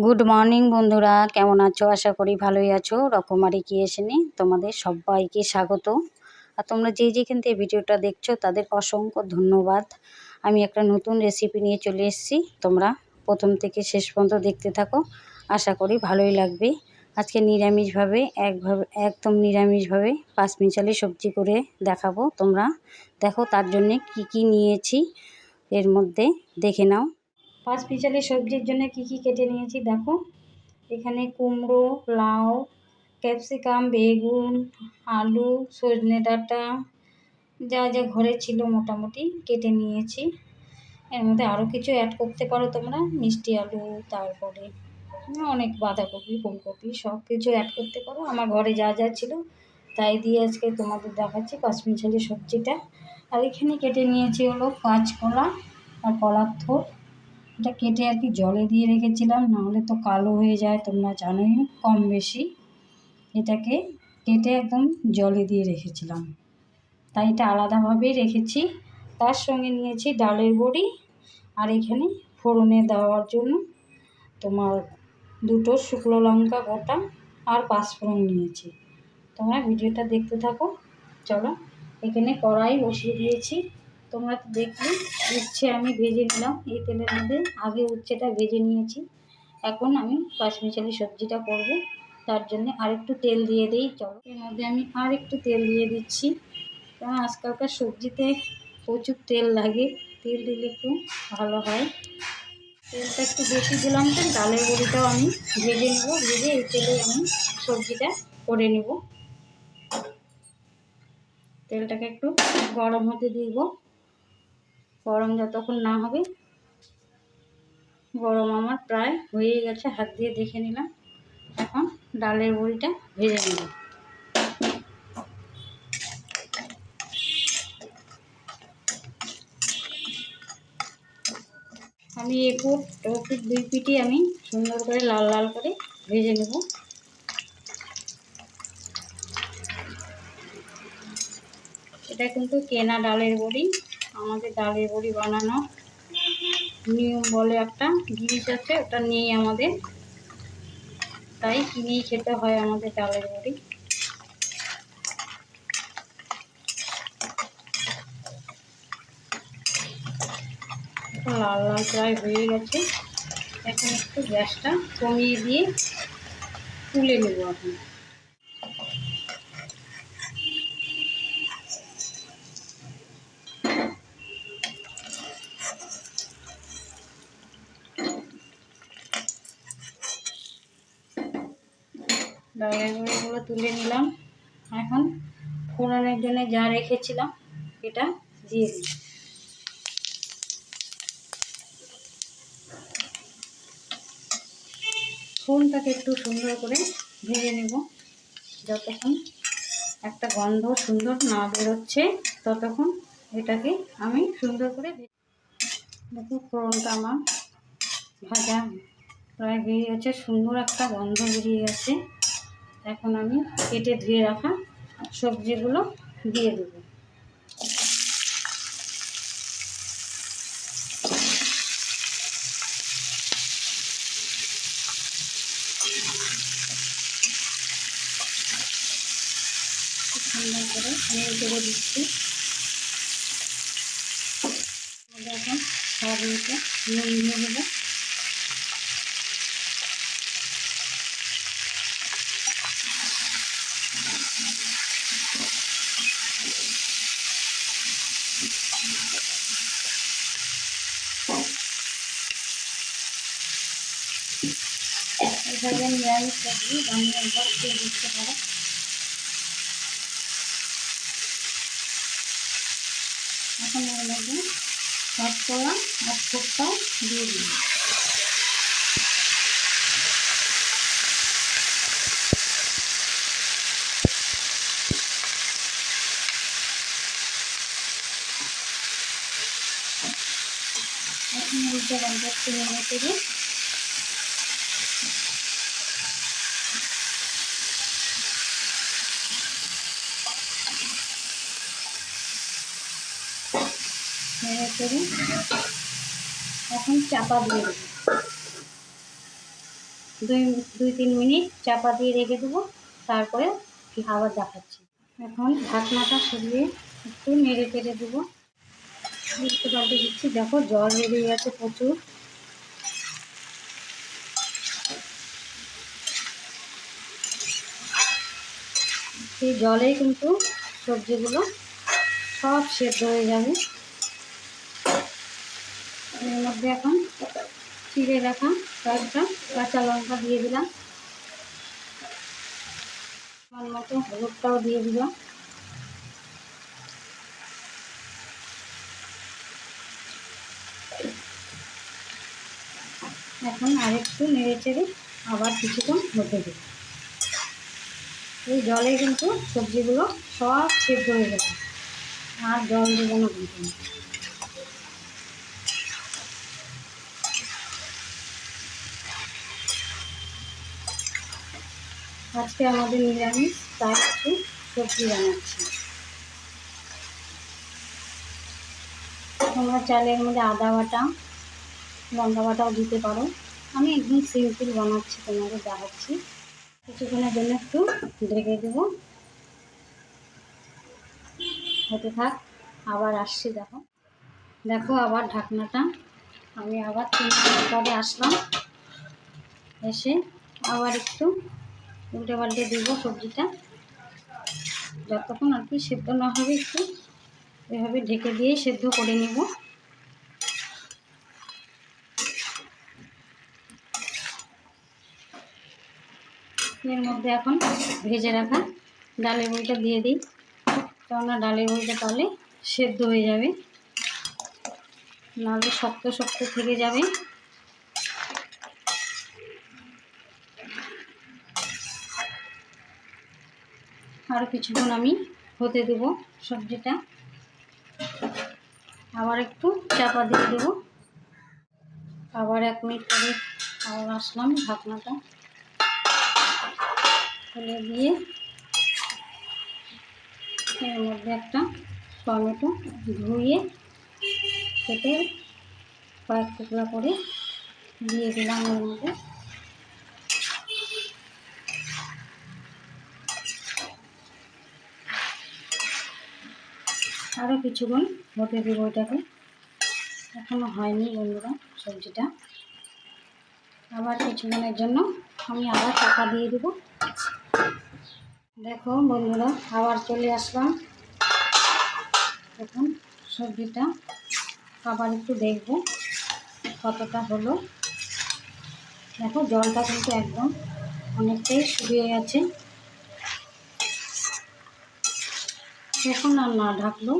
Good morning বন্ধুরা। কেমন আছো? আশা করি ভালোই আছো। রকমারি ক্রিয়েশনে তোমাদের সবাইকে স্বাগত। আর তোমরা যে যেখান থেকে ভিডিওটা দেখছ, তাদের অসংখ্য ধন্যবাদ। আমি একটা নতুন রেসিপি নিয়ে চলে এসেছি। তোমরা প্রথম থেকে শেষ পর্যন্ত দেখতে থাকো। আশা করি ভালোই লাগবে। আজকে নিরামিষভাবে, একভাবে, একদম নিরামিষভাবে পাঁচ পাঁচমিশালি সবজি করে দেখাবো তোমরা। দেখো তার জন্যে কি কি নিয়েছি। এর মধ্যে দেখে নাও। পাঁচ পিচালি সবজির জন্য কি কি কেটে নিয়েছি দেখো। এখানে কুমড়ো, লাউ, ক্যাপসিকাম, বেগুন, আলু, সজনে ডাঁটা, যা যা ঘরে ছিল মোটামুটি কেটে নিয়েছি। এর মধ্যে আরও কিছু অ্যাড করতে পারো তোমরা, মিষ্টি আলু, তারপরে অনেক বাঁধাকপি, ফুলকপি সব কিছু অ্যাড করতে পারো। আমার ঘরে যা যা ছিল, তাই দিয়ে আজকে তোমাদের দেখাচ্ছি পাঁচমিশালি সবজিটা। আর এখানে কেটে নিয়েছি হলো কাঁচকলা আর কলার থোর এটা কেটে আর কি জলে দিয়ে রেখেছিলাম, নাহলে তো কালো হয়ে যায়, তোমরা জানোই, কম বেশি। এটাকে কেটে একদম জলে দিয়ে রেখেছিলাম। তাই এটা আলাদাভাবেই রেখেছি। তার সঙ্গে নিয়েছি ডালের বড়ি আর এখানে ফোড়নে দেওয়ার জন্য তোমার দুটো শুকনো লঙ্কা গোটা আর পাঁচফোড়ন নিয়েছি। তোমরা ভিডিওটা দেখতে থাকো। চলো, এখানে কড়াই বসিয়ে দিয়েছি। তোমরা তো দেখলে, উচ্ছে আমি ভেজে নিলাম এই তেলের মধ্যে। আগে উচ্ছেটা ভেজে নিয়েছি। এখন আমি পাঁচমিশালি সবজিটা করব। তার জন্য আরেকটু তেল দিয়ে দিই। চলো। এর মধ্যে আমি আর একটু তেল দিয়ে দিচ্ছি। কারণ আজকালকার সবজিতে প্রচুর তেল লাগে। তেল দিলে একটু ভালো হয়। তেলটা একটু বেশি দিলাম তো, ডালের বড়িটাও আমি ভেজে নেব। ভেজে এই তেলে আমি সবজিটা করে নেব। তেলটাকে একটু গরম হতে দিব। গরম যতক্ষণ না হবে, গরম আমার প্রায় হয়ে গেছে, হাত দিয়ে দেখে নিলাম। এখন ডালের বড়িটা ভেজে নেব। আমি এপুট ওপুট দুই পিটি আমি সুন্দর করে লাল লাল করে ভেজে নেব। এটা কিন্তু কেনা ডালের বড়ি। আমাদের ডালের বড়ি বানানো। নিয়ম বলে একটা জিনিস আছে, ওটা নেই আমাদের। তাই কিনেই খেতে হয় আমাদের ডালের বড়ি। লাল লাল প্রায় হয়ে গেছে। এখন একটু গ্যাসটা কমিয়ে দিয়ে তুলে নেব এখন ডালের গুঁড়িগুলো তুলে নিলাম। এখন ফোড়নের জন্য যা রেখেছিলাম, এটা দিয়ে দিই। ফোনটাকে একটু সুন্দর করে ভেজে নেব। যতক্ষণ একটা গন্ধ সুন্দর না বেরোচ্ছে, ততক্ষণ এটাকে আমি সুন্দর করে দেখো ফোড়নটা আমার ভাজা প্রায় হয়ে গেছে, সুন্দর একটা গন্ধ বেরিয়ে গেছে। এখন আমি কেটে ধুয়ে রাখা সবজিগুলো দিয়ে দেবো। সুন্দর করে নেড়ে চেড়ে দিচ্ছি। এখন সব নুন দিয়ে দেবো এভাবে নিরামিষ সবজি বানিয়ে একবার খেয়ে দিতে পারো এখন এর মধ্যে কাঁচকলা আর ঠোকটাও দিয়ে দিই এখন উল্টে পাল্টে একটু নেড়ে চেড়ে নেড়ে চেড়ে এখন চাপা দিয়ে দেবো। দুই দুই, তিন মিনিট চাপা দিয়ে রেখে দেবো। তারপরে আবার দেখাচ্ছি। এখন ঢাকনাটা সরিয়ে একটু নেড়ে চেড়ে দেবো। একটু পাল্টে দিচ্ছি দেখো জল বেরিয়ে গেছে প্রচুর। সেই জলেই কিন্তু সবজিগুলো সব সেদ্ধ হয়ে যাবে। এর মধ্যে এখন চিড়ে রাখা কয়েকটা কাঁচা লঙ্কা দিয়ে দিলাম। মতো হলুদটাও দিয়ে দিলাম। এখন আরেকটু নেড়ে চেড়ে আবার কিছুক্ষণ হতে দেব এই জলে কিন্তু সবজিগুলো সব সেদ্ধ হয়ে যাবে আর জল দেবো না কিন্তু। আজকে আমাদের নিরামিষ তাই একটু সবজি বানাচ্ছি। তোমরা চালের মধ্যে আদা বাটা, লঙ্কা বাটাও দিতে পারো। আমি একদম সিম্পল বানাচ্ছি, তোমাদের দেখাচ্ছি। কিছুক্ষণের জন্য একটু ঢেকে দেবো। হতে থাক, আবার আসছি, দেখো। দেখো আবার ঢাকনাটা। আমি আবার তিন পরে আসলাম। এসে আবার একটু উল্টে পাল্টে দেবো সবজিটা। যতক্ষণ আর কি সেদ্ধ না হবে একটু, এভাবে ঢেকে দিয়ে সেদ্ধ করে নেব। এর মধ্যে এখন ভেজে রাখা ডালের বইটা দিয়ে দিই, কেননা ডালের বইটা তাহলে সেদ্ধ হয়ে যাবে। নাহলে শক্ত শক্ত থেকে যাবে। আরও কিছুক্ষণ আমি হতে দেব সবজিটা। আবার একটু চাপা দিয়ে দেব। আবার এক মিনিট পরে আবার আসলাম ঢাকনাটা খুলে দিয়ে এর মধ্যে একটা টমেটো ধুয়ে কেটে কয়েক টুকরা করে দিয়ে দিলাম এর মধ্যে। কিছুক্ষণ হতে দেবো ওইটাকে এখনও হয়নি বন্ধুরা সবজিটা। আবার কিছুক্ষণের জন্য আমি আবার চাপা দিয়ে দেবো। দেখো বন্ধুরা আবার চলে আসলাম। এখন সবজিটা আবার একটু দেখব কতটা হলো। দেখো জলটা কিন্তু একদম অনেকটাই শুকিয়ে গেছে। এখন আর না ঢাকলেও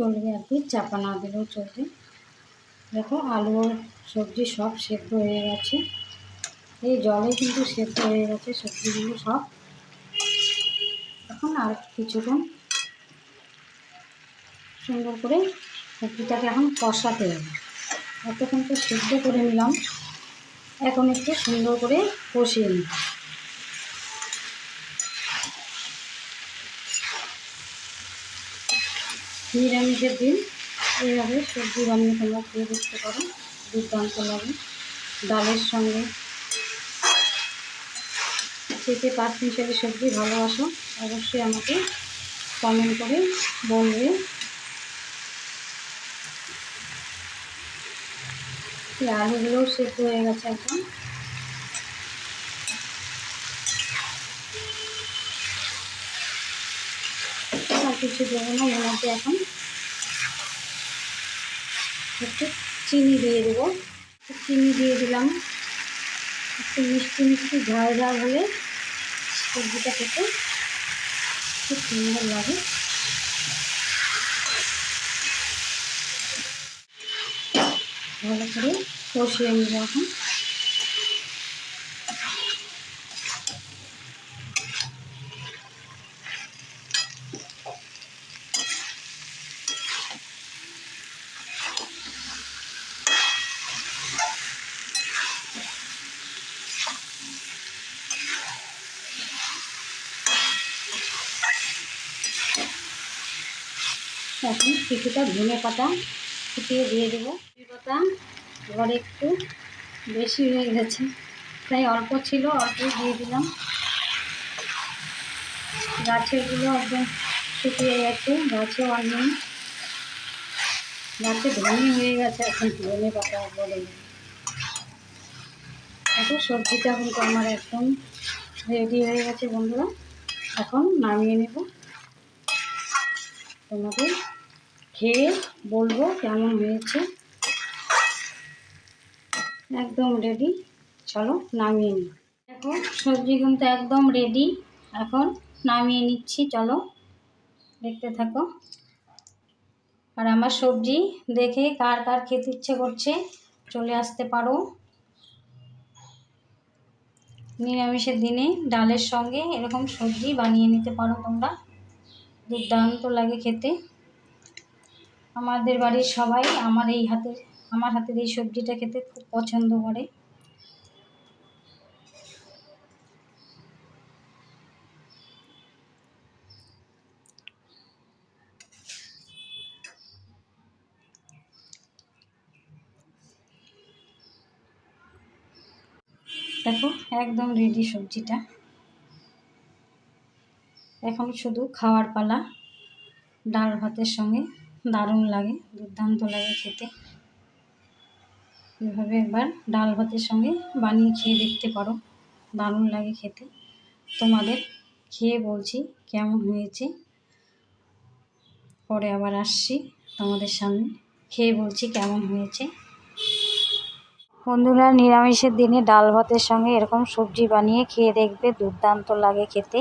চলবে আর কি, চাপা না দিলেও চলবে। দেখো আলু সবজি সব সেদ্ধ হয়ে গেছে। এই জলে কিন্তু সেদ্ধ হয়ে গেছে, সবজিগুলো সব। এখন আর কিছুক্ষণ সুন্দর করে সবজিটাকে এখন কষাতে হবে। এতক্ষণ তো সেদ্ধ করে নিলাম। এখন একটু সুন্দর করে কষিয়ে নিই। নিরামিষের দিন। এইভাবে সবজি বানিয়ে তোমরা খেয়ে দেখতে পারো। দুর্দান্ত লাগে। ডালের সঙ্গে খেতে পাঁচ মিশালি সবজি ভালোবাসো। অবশ্যই আমাকে কমেন্ট করে বলবে। আলুগুলোও সেদ্ধ হয়ে গেছে একদম আর কিছু দেবো না, এর মধ্যে এখন একটু চিনি দিয়ে দেবো। চিনি দিয়ে দিলাম। একটু মিষ্টি মিষ্টি ঝাল ঝাল হলে সবজিটা খেতে খুব সুন্দর লাগে। ভালো করে কষিয়ে নিব এখন। এখন কিছুটা ধনে পাতা ফুটিয়ে দিয়ে দেবো। ধনে পাতা ঘরে একটু বেশি হয়ে গেছে। তাই অল্প ছিল অল্প দিয়ে দিলাম। গাছেরগুলো একদম শুকিয়ে গেছে, গাছেও আর গাছে ধনে হয়ে গেছে, এখন ধনে পাতা বলে। এখন সবজিটা কিন্তু আমার একদম রেডি হয়ে গেছে বন্ধুরা। এখন নামিয়ে নেব। তোমাদের খেয়ে বলব কেমন হয়েছে। একদম রেডি চলো নামিয়ে নিই। দেখো, সবজি কিন্তু একদম রেডি এখন নামিয়ে নিচ্ছি, চলো। দেখতে থাকো। আর আমার সবজি দেখে কার কার খেতে ইচ্ছে করছে, চলে আসতে পারো। নিরামিষের দিনে ডালের সঙ্গে এরকম সবজি বানিয়ে নিতে পারো তোমরা। দুর্দান্ত লাগে খেতে। আমাদের বাড়ির সবাই আমার এই হাতের, আমার হাতের এই সবজিটা খেতে খুব পছন্দ করে। দেখো, একদম রেডি সবজিটা। এখন শুধু খাওয়ার পালা, ডাল ভাতের সঙ্গে দারুণ লাগে, দুর্দান্ত লাগে খেতে। এভাবে একবার ডাল ভাতের সঙ্গে বানিয়ে খেয়ে দেখতে পারো, দারুণ লাগে খেতে। তোমাদের খেয়ে বলছি কেমন হয়েছে। পরে আবার আসছি তোমাদের সামনে, খেয়ে বলছি কেমন হয়েছে। বন্ধুরা, নিরামিষের দিনে ডাল ভাতের সঙ্গে এরকম সবজি বানিয়ে খেয়ে দেখবে, দুর্দান্ত লাগে খেতে।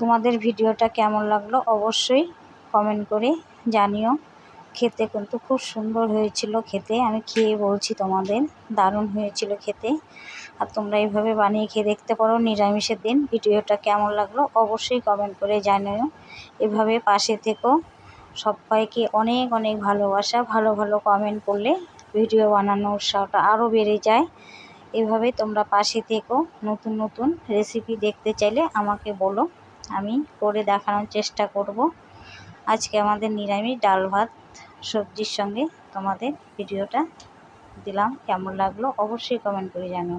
তোমাদের ভিডিওটা কেমন লাগল অবশ্যই কমেন্ট করে জানিও। খেতে কিন্তু খুব সুন্দর হয়েছিল খেতে। আমি খেয়ে বলছি তোমাদের, দারুণ হয়েছিল খেতে। আর তোমরা এইভাবে বানিয়ে খেয়ে দেখতে পারো নিরামিষের দিন। ভিডিওটা কেমন লাগল অবশ্যই কমেন্ট করে জানিও। এভাবে পাশে থেকো। সবাইকে অনেক অনেক ভালোবাসা। ভালো ভালো কমেন্ট করলে ভিডিও বানানোর উৎসাহটা আরও বেড়ে যায়। এভাবে তোমরা পাশে থেকো। নতুন নতুন রেসিপি দেখতে চাইলে আমাকে বলো। আমি করে দেখানোর চেষ্টা করব। আজকে আমাদের নিরামিষ ডাল ভাত সবজির সঙ্গে তোমাদের ভিডিওটা দিলাম। কেমন লাগল অবশ্যই কমেন্ট করে জানো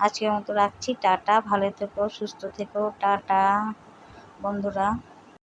আজকের মতো রাখছি। টাটা, ভালো থেকো, সুস্থ থেকো, টাটা বন্ধুরা।